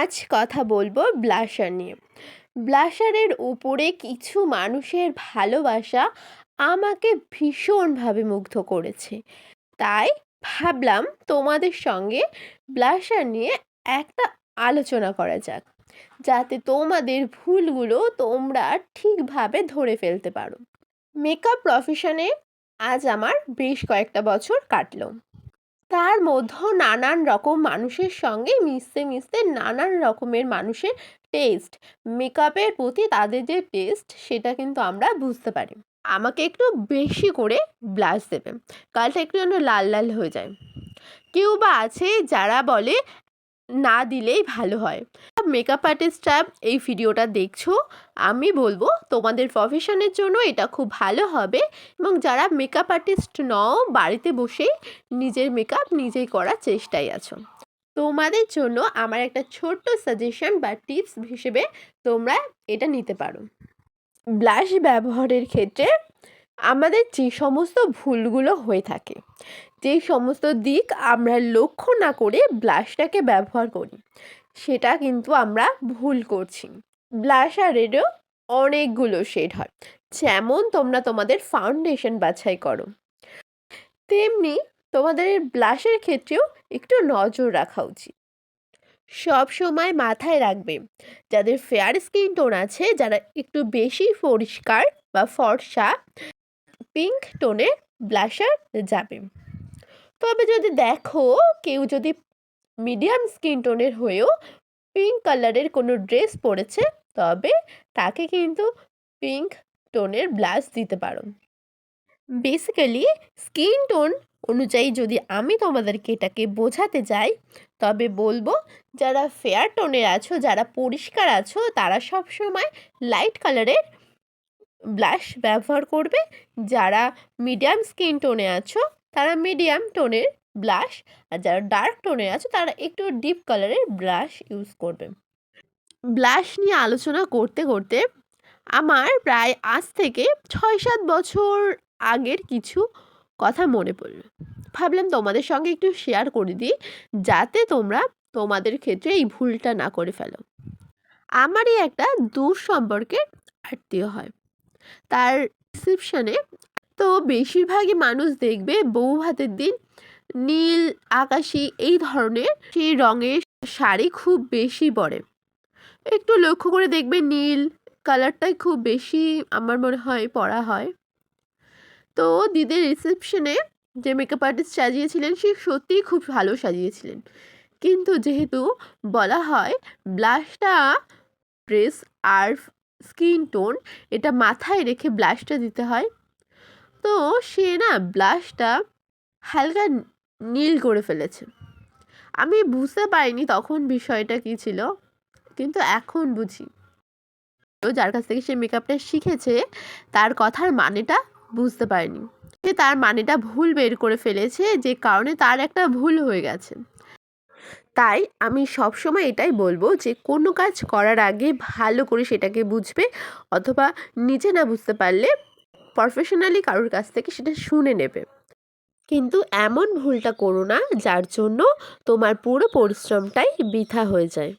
আজ কথা বলব ব্লাশার নিয়ে। ব্লাশারের উপরে কিছু মানুষের ভালোবাসা আমাকে ভীষণভাবে মুগ্ধ করেছে। তাই ভাবলাম তোমাদের সঙ্গে ব্লাশার নিয়ে একটা আলোচনা করা যাক, যাতে তোমাদের ভুলগুলো তোমরা ঠিকভাবে ধরে ফেলতে পারো। মেকআপ প্রফেশনে আজ আমার বেশ কয়েকটা বছর কাটলো। তার মধ্যেও নানান রকম মানুষের সঙ্গে মিশতে মিশতে নানান রকমের মানুষের টেস্ট মেকআপের প্রতি তাদের যে টেস্ট সেটা কিন্তু আমরা বুঝতে পারি। আমাকে একটু বেশি করে ব্লাশ দেবে। গালটা একটু যেন লাল লাল হয়ে যায়। কেউ বা আছে যারা বলে না দিলেই ভালো হয়। মেকআপ আর্টিস্টরা এই ভিডিওটা দেখছ, আমি বলব তোমাদের প্রফেশনের জন্য এটা খুব ভালো হবে এবং যারা মেকআপ আর্টিস্ট নও, বাড়িতে বসেই নিজের মেকআপ নিজেই করার চেষ্টায় আছো। তোমাদের জন্য আমার একটা ছোট্ট সাজেশন বা টিপস হিসেবে তোমরা এটা নিতে পারো। ব্লাশ ব্যবহারের ক্ষেত্রে আমাদের যে সমস্ত ভুলগুলো হয়ে থাকে যেই সমস্ত দিক আমরা লক্ষ্য না করে ব্লাশটাকে ব্যবহার করি, সেটা কিন্তু আমরা ভুল করছি। ব্লাশারেরও অনেকগুলো শেড হয়, যেমন তোমরা তোমাদের ফাউন্ডেশন বাছাই করো। তেমনি তোমাদের ব্লাশের ক্ষেত্রেও একটু নজর রাখা উচিত। সব সময় মাথায় রাখবে, যাদের ফেয়ার স্কিন টোন আছে, যারা একটু বেশি পরিষ্কার বা ফর্সা পিঙ্ক টোনের ব্লাশার যাবে। তবে যদি দেখো, কেউ যদি মিডিয়াম স্কিন টোনের হয়েও পিঙ্ক কালারের কোনো ড্রেস পরেছে, তবে তাকে কিন্তু পিঙ্ক টোনের ব্লাশ দিতে পারো। বেসিক্যালি স্কিন টোন অনুযায়ী যদি আমি তোমাদেরকে এটাকে বোঝাতে যাই, তবে বলব যারা ফেয়ার টোনের আছো, যারা পরিষ্কার আছো, তারা সব সময় লাইট কালারের ব্লাশ ব্যবহার করবে। যারা মিডিয়াম স্কিন টোনে আছো, তারা মিডিয়াম টোনের ব্লাশ আর যারা ডার্ক টোনের আছো, তারা একটু ডিপ কালারের ব্লাশ ইউজ করবে। ব্লাশ নিয়ে আলোচনা করতে করতে আমার প্রায় আজ থেকে ছয় সাত বছর আগের কিছু কথা মনে পড়ল। ভাবলাম তোমাদের সঙ্গে একটু শেয়ার করে দিই, যাতে তোমরা তোমাদের ক্ষেত্রে এই ভুলটা না করে ফেলো। আমারই একটা দূর সম্পর্কের আত্মীয় হয়। তার রিসেপশনে তো বেশিরভাগই মানুষ দেখবে বউ ভাতের দিন নীল, আকাশি এই ধরনের সেই রঙের শাড়ি খুব বেশি পরে। একটু লক্ষ্য করে দেখবে নীল কালারটাই খুব বেশি আমার মনে হয় পরা হয়। তো দিদির রিসেপশনে যে মেকআপ আর্টিস্ট সাজিয়েছিলেন, সে সত্যিই খুব ভালো সাজিয়েছিলেন। কিন্তু যেহেতু বলা হয় ব্লাশটা ড্রেস আর স্কিন টোন এটা মাথায় রেখে ব্লাশটা দিতে হয়। তো সে না ব্লাশটা হালকা নীল করে ফেলেছে। আমি বুঝতে পারিনি তখন বিষয়টা কী ছিল, কিন্তু এখন বুঝি। যার কাছ থেকে সে মেকআপটা শিখেছে, তার কথার মানেটা বুঝতে পারেনি। সে তার মানেটা ভুল বের করে ফেলেছে, যে কারণে তার একটা ভুল হয়ে গেছে। তাই আমি সবসময় এটাই বলব যে, কোনো কাজ করার আগে ভালো করে সেটাকে বুঝবে অথবা নিজে না বুঝতে পারলে প্রফেশনালি কারোর কাছ থেকে সেটা শুনে নেবে। কিন্তু এমন ভুলটা করো না যার জন্য তোমার পুরো পরিশ্রমটাই বৃথা হয়ে যায়।